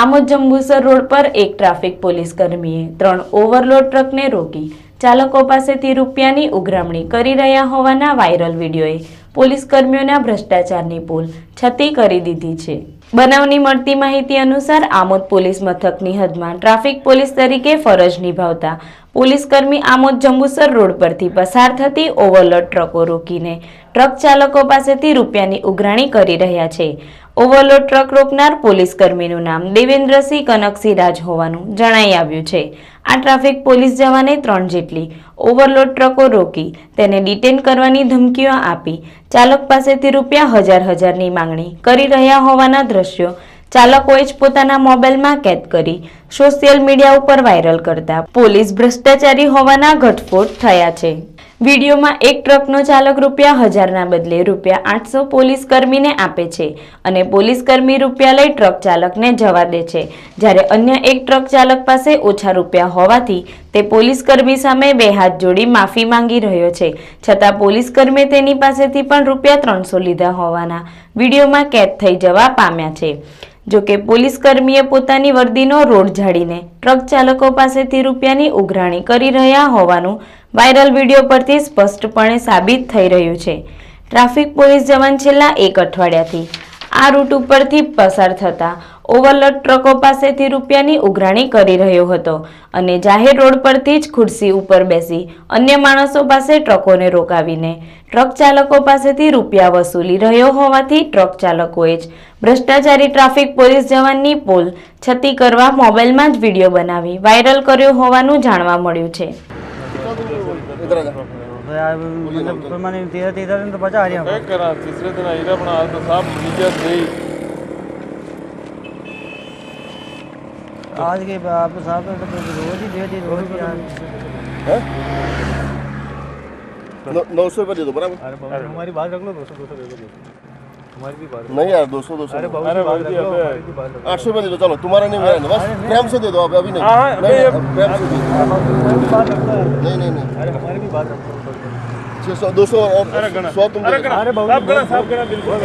Amod Jambusar road પર એક traffic police કર્મીએ ત્રણ ઓવરલોડ ટ્રકને રોકી ચાલકો પાસેથી રૂપિયાની ઉઘરામણી કરી રહ્યા હોવાના વાયરલ વિડીયોએ પોલીસ કર્મીઓના ભ્રષ્ટાચારની પોલ છતી કરી દીધી છે. બનાવની મળતી માહિતી અનુસાર આમોદ પોલીસ મથકની હદમાં ટ્રાફિક પોલીસ તરીકે ફરજ નિભાવતા પોલીસ કર્મી આમોદ જંબુસર રોડ પરથી પસાર થતી ઓવરલોડ ટ્રકો રોકીને ટ્રક ચાલકો પાસેથી રૂપિયાની ઉઘરાણી કરી રહ્યા છે. ઓવરલોડ ટ્રક રોકનાર પોલીસ કર્મીનું નામ દેવેન્દ્રસિંહ કનકસિંહ રાજ હોવાનું જણાઈ આવ્યું છે. આ ટ્રાફિક પોલીસ જવાને ત્રણ જેટલી ઓવરલોડ ટ્રકો રોકી તેને ડિટેન કરવાની ધમકીઓ આપી ચાલક પાસેથી રૂપિયા હજાર હજારની માંગણી કરી રહ્યા હોવાના દ્રશ્યો ચાલકોએ જ પોતાના મોબાઈલમાં કેદ કરી સોશિયલ મીડિયા ઉપર વાયરલ કરતા પોલીસ ભ્રષ્ટાચારી હોવાના ઘટસ્ફોટ થયા છે. વિડીયોમાં એક ટ્રકનો ચાલક રૂપિયા હજારના બદલે રૂપિયા આઠસો પોલીસ કર્મીને આપે છે અને પોલીસ કર્મી રૂપિયા લઈ ટ્રક ચાલકને જવા દે છે. જ્યારે અન્ય એક ટ્રક ચાલક પાસે ઓછા રૂપિયા હોવાથી તે પોલીસ કર્મી સામે બે હાથ જોડી માફી માંગી રહ્યો છે. છતાં પોલીસ કર્મીએ તેની પાસેથી પણ રૂપિયા ત્રણસો લીધા હોવાના વિડીયોમાં કેદ થઈ જવા પામ્યા છે. જોકે પોલીસ કર્મીએ પોતાની વર્દીનો રોડ ઝાડીને ટ્રક ચાલકો પાસેથી રૂપિયાની ઉઘરાણી કરી રહ્યા હોવાનું વાયરલ વીડિયો પરથી સ્પષ્ટપણે સાબિત થઈ રહ્યું છે. ટ્રાફિક પોલીસ જવાન છેલ્લા એક અઠવાડિયાથી આ રૂટ ઉપરથી પસાર થતા ઓવરલોડ ટ્રકો પાસેથી રૂપિયાની ઉઘરાણી કરી રહ્યો હતો અને જાહેર રોડ પરથી જ ખુરશી ઉપર બેસી અન્ય માણસો પાસે ટ્રકોને રોકાવીને ટ્રક ચાલકો પાસેથી રૂપિયા વસૂલી રહ્યો હોવાથી ટ્રક ચાલકોએ જ ભ્રષ્ટાચારી ટ્રાફિક પોલીસ જવાનની પોલ છતી કરવા મોબાઈલમાં જ વિડીયો બનાવી વાયરલ કર્યો હોવાનું જાણવા મળ્યું છે इधर आ जा तो यार मतलब मैंने तेरह तेरह दिन तो बचा रही चेक करा तीसरे दिन आई अपना आज तो साहब नीचे आज के आप साहब तो रोज ही डेढ़ ही रोज ही यार नौ नौ सौ रुपये दे दो बराबर? अरे हमारी बात रख लो दो सौ दो सौ दे दो। हमारी भी बात नहीं यार दो सौ दो सौ। ही आठ सौ रुपये दे दो चलो तुम्हारा नहीं मेरा बस प्रेम से दे दो अभी अभी नहीं। हाँ, हाँ, नहीं, नहीं, प्रेम से दे दो। नहीं नहीं नहीं। अरे हमारी भी बात रखो छः सौ दो सौ और सौ तुम अरे गणा बिल्कुल।